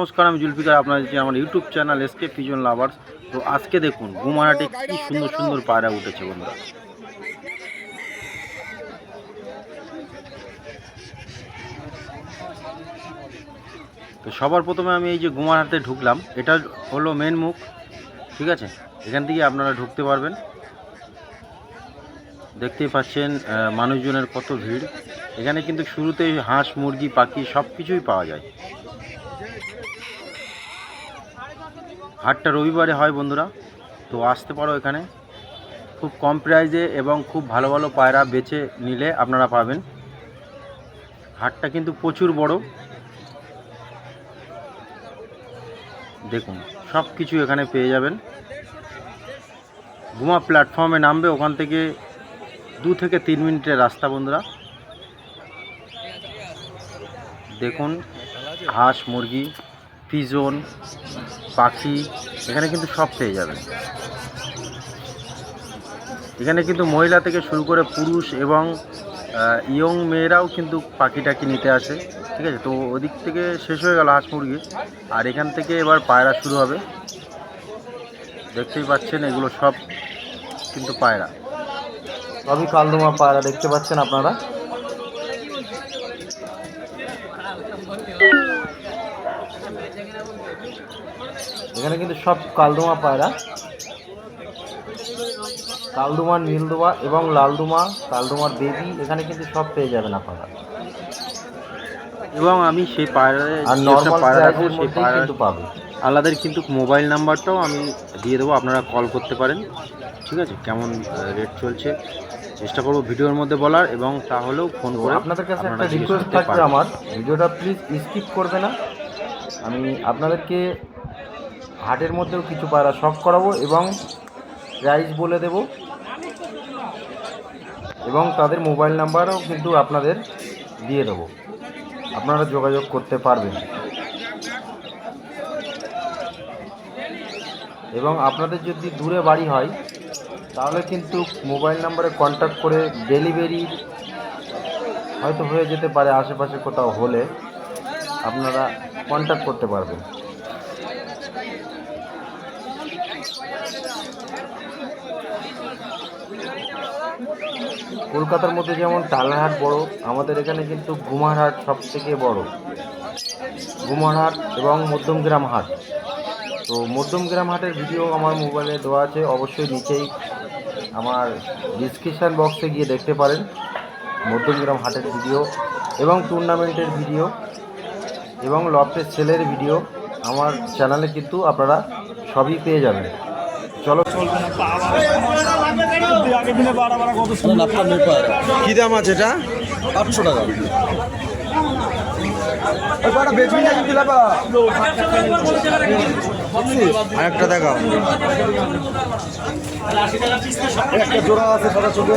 নমস্কার, আমি জুলফিকার, আপনারা দেখছি আমার ইউটিউব চ্যানেল এসকে ফিজন লাভার্স তো আজকে দেখুন গুমারাটে কি সুন্দর সুন্দর পায়রা উঠেছে বন্ধুরা। তো সবার প্রথমে আমি এই যে গুমারহাটে ঢুকলাম, এটা হলো মেন মুখ, ঠিক আছে? এখান থেকে আপনারা ঢুকতে পারবেন। দেখতেই পাচ্ছেন মানুষজনের কত ভিড়। এখানে কিন্তু শুরুতেই হাঁস, মুরগি, পাখি সব কিছুই পাওয়া যায়। হাটটা রবিবারে হয় বন্ধুরা। তো আসতে পারো এখানে। খুব কম প্রাইজে এবং খুব ভালো ভালো পায়রা বেছে নিলে আপনারা পাবেন। হাটটা কিন্তু প্রচুর বড়। দেখুন সব কিছু এখানে পেয়ে যাবেন। ঘুমা প্ল্যাটফর্মে নামবে, ওখান থেকে দু থেকে তিন মিনিটের রাস্তা বন্ধুরা। দেখুন, হাঁস, মুরগি, পিজন পাখি, এখানে কিন্তু সব পেয়ে যাবেন। এখানে কিন্তু মহিলা থেকে শুরু করে পুরুষ এবং ইয়ং মেয়েরাও কিন্তু পাখি টাকি নিতে আসে, ঠিক আছে? তো ওদিক থেকে শেষ হয়ে গেল হাঁস মুরগি, আর এখান থেকে এবার পায়রা শুরু হবে। দেখতেই পাচ্ছেন এগুলো সব কিন্তু পায়রা। সবই কালদমা পায়রা, দেখতে পাচ্ছেন আপনারা? এখানে কিন্তু সব কালদুমা পায়রা। কালদুমা নীলদুমা এবং লালদুমা কালদুমার বেবি এখানে কিন্তু সব পেয়ে যাবেন আপনারা। এবং আমি সেই পায়রা আর নর্মাল পায়রা সেই পায়রা কিন্তু পাবে। আলাদার কিন্তু মোবাইল নাম্বারটাও আমি দিয়ে দেবো আপনারা কল করতে পারেন। ঠিক আছে? কেমন রেট চলছে? চেষ্টা করব ভিডিওর মধ্যে বলার এবং তাহলেও ফোন করে আপনাদের কাছে একটা রিকোয়েস্ট থাকবে। আমার। ভিডিওটা প্লিজ স্কিপ করবে না। আমি আপনাদেরকে হাটের মধ্যেও কিছু পায়রা শখ করাবো এবং প্রাইস বলে দেব। এবং তাদের মোবাইল নাম্বারও কিন্তু আপনাদের দিয়ে দেবো। আপনারা যোগাযোগ করতে পারবেন। এবং আপনাদের যদি দূরে বাড়ি হয়, তাহলে কিন্তু মোবাইল নাম্বারে কন্ট্যাক্ট করে ডেলিভারি হয়তো হয়ে যেতে পারে আশেপাশে কোথাও হলে আপনারা কন্ট্যাক্ট করতে পারবেন। কলকাতার মধ্যে যেমন টালারহাট বড়, আমাদের এখানে কিন্তু গুমারহাট সব থেকে বড়। গুমারহাট এবং মধ্যমগ্রাম হাট। তো মধ্যমগ্রাম হাটের ভিডিও আমার মোবাইলে দেওয়া আছে, অবশ্যই নিচেই আমার ডিসক্রিপশান বক্সে গিয়ে দেখতে পারেন মধ্যমগ্রাম হাটের ভিডিও এবং টুর্নামেন্টের ভিডিও এবং লফটের সেলের ভিডিও আমার চ্যানেলে কিন্তু আপনারা সবই পেয়ে যাবেন। চলো। কি দাম আছে এটা? আটশো টাকা। আরেকটা দেখাও। একটা জোড়া আছে সাদা চোখে।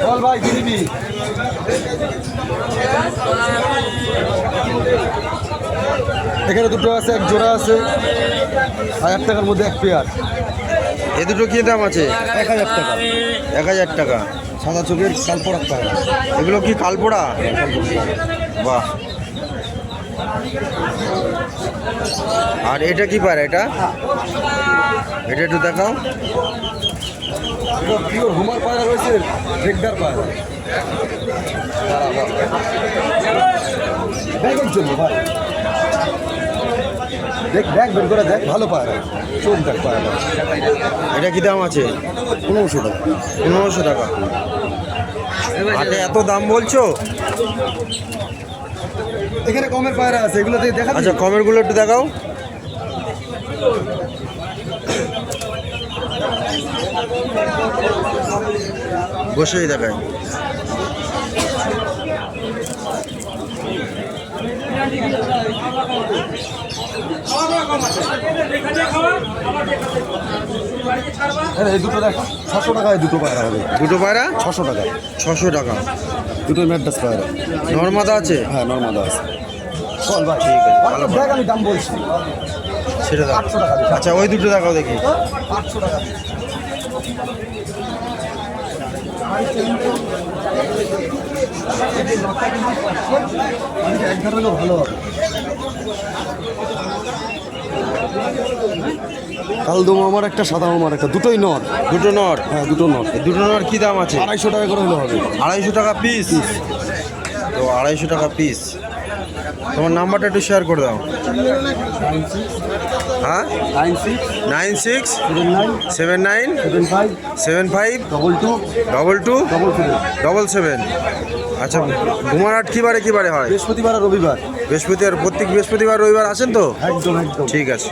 বল ভাই কি দিবি এখানে দুটো আছে এক জোড়া আছে হাজার টাকার মধ্যে এক পেয়ার। এ দুটো কি দাম আছে? এক হাজার টাকা। এক হাজার টাকা। সাদা চোখের কালপড়া পায়রা এগুলো কি কালপোড়া? বাহ। আর এটা কি পারে এটা? এটা একটু দেখাও। পিওর হুমার পায়রা রয়েছে ব্রেকডার পায়রা। ব্যাগের জন্য ভাই। দেখ দেখ বের করে দেখ ভালো পায়রা। চোখ দেখ পায়রা। এটা কি দাম আছে? পনেরোশো টাকা। পনেরোশো টাকা। হাটে এত দাম বলছো? এখানে কমের পায়রা আছে এগুলো দিয়ে দেখা আচ্ছা কমেরগুলো একটু দেখাও। বসেই দেখায় এই দুটো দেখ ছশো টাকায় দুটো পায়রা হবে। দুটো পায়রা? ছশো টাকা ছশো টাকা। দুটো ম্যাড্রাস পায়রা। নর্মাদা আছে? হ্যাঁ নর্মাদা আছে। চল ভাই ঠিক আছে, ভালো দেখ আমি দাম বলছি। সেটা দাও। আচ্ছা ওই দুটো দেখাও দেখি। আটশো টাকা ভালো হবে কালদম আমার একটা সাদা আমার একটা দুটোই নর। দুটো নর? হ্যাঁ দুটো নর। এই দুটো নর কি দাম আছে? আড়াইশো টাকা করে হলে হবে। আড়াইশো টাকা পিস তো আড়াইশো টাকা পিস তোমার নাম্বারটা একটু শেয়ার করে দাও। হ্যাঁ? Nine six nine six seven nine seven five seven five double two double two double seven. Double seven. আচ্ছা ঘুমারহাট কী বারে কী বারে হয়? বৃহস্পতিবার আর রবিবার। বৃহস্পতিবার প্রত্যেক বৃহস্পতিবার রবিবার আসেন তো? একদম একদম। ঠিক আছে।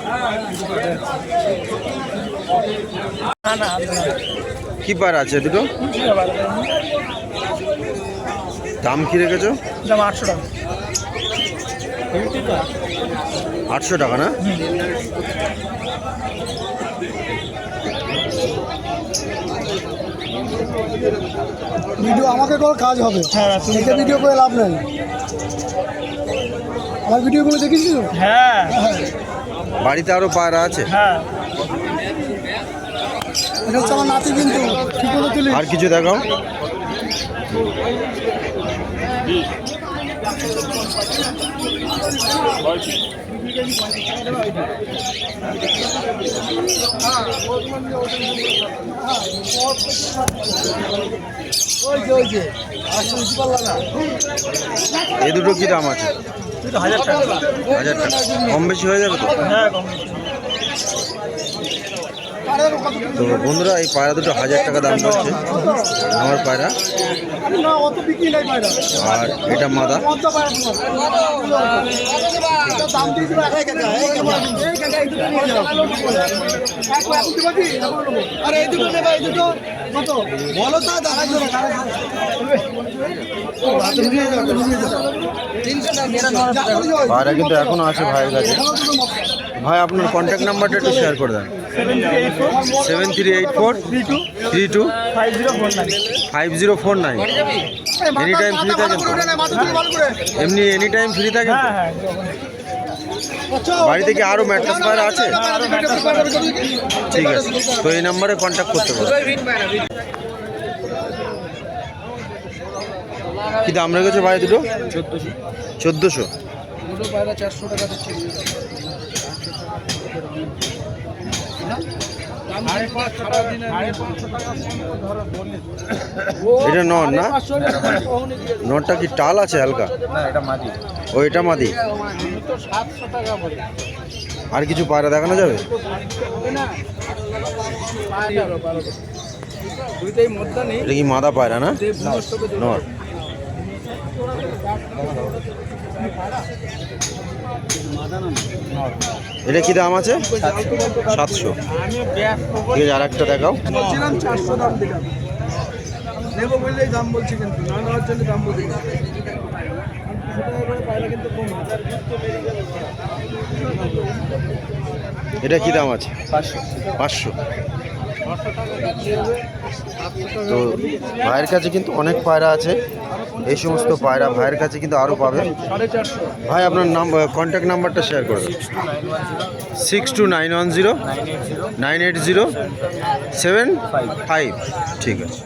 কি বার আছে দুটো? দাম কি রেখেছো? দাম আটশো টাকা। আটশো টাকা না? ভিডিও আমাকে কোনো কাজ হবে। হ্যাঁ তুমি ভিডিও করে লাভ নেই। আমার ভিডিওগুলো দেখেছিস তো? হ্যাঁ। বাড়িতে আরও পায়রা আছে? হ্যাঁ। এটা হচ্ছে আমার নাতি কিন্তু ঠিক মতো তুলি আর কিছু দেখাও ওই যে ওই যে আসলে বুঝতে পারলাম না এই দুটো কি দাম আছে? হাজার টাকা। হাজার টাকা। কম বেশি হয়ে যাবে তো? হ্যাঁ কম বেশি। তো বন্ধুরা, এই পায়রা দুটো হাজার টাকা দাম পড়ছে আমার পায়রা। আর এটা মাদা। পায়রা কিন্তু এখনও আছে ভাইয়ের কাছে। ভাই, আপনার কন্ট্যাক্ট নাম্বারটা একটু শেয়ার করে দেন। Seven three eight four three two five zero four nine five zero four nine any time free থাকেন এমনি এনি টাইম ফ্রি থাকেন হ্যাঁ হ্যাঁ বাড়িতে কি আরও ম্যাট্রেস পায়রা আছে ঠিক আছে তো এই নাম্বারে কন্ট্যাক্ট করতে পারো কি দাম রেখেছো ভাই দুটো চোদ্দোশো এটা নর না? নরটা কি টাল আছে হালকা? ও এটা মাদি। আর কিছু পায়রা দেখানো যাবে? এটা কি মাদা পায়রা না? নর। এটা কি দাম আছে? সাতশো। ঠিক আছে আর একটা দেখাও এটা কি দাম আছে? পাঁচশো। তো ভাইয়ের কাছে কিন্তু অনেক পায়রা আছে। এই সমস্ত পায়রা ভাইয়ের কাছে কিন্তু আরও পাবে। ভাই, আপনার নাম কন্ট্যাক্ট নাম্বারটা শেয়ার করে six two nine one zero nine eight zero seven five ঠিক আছে।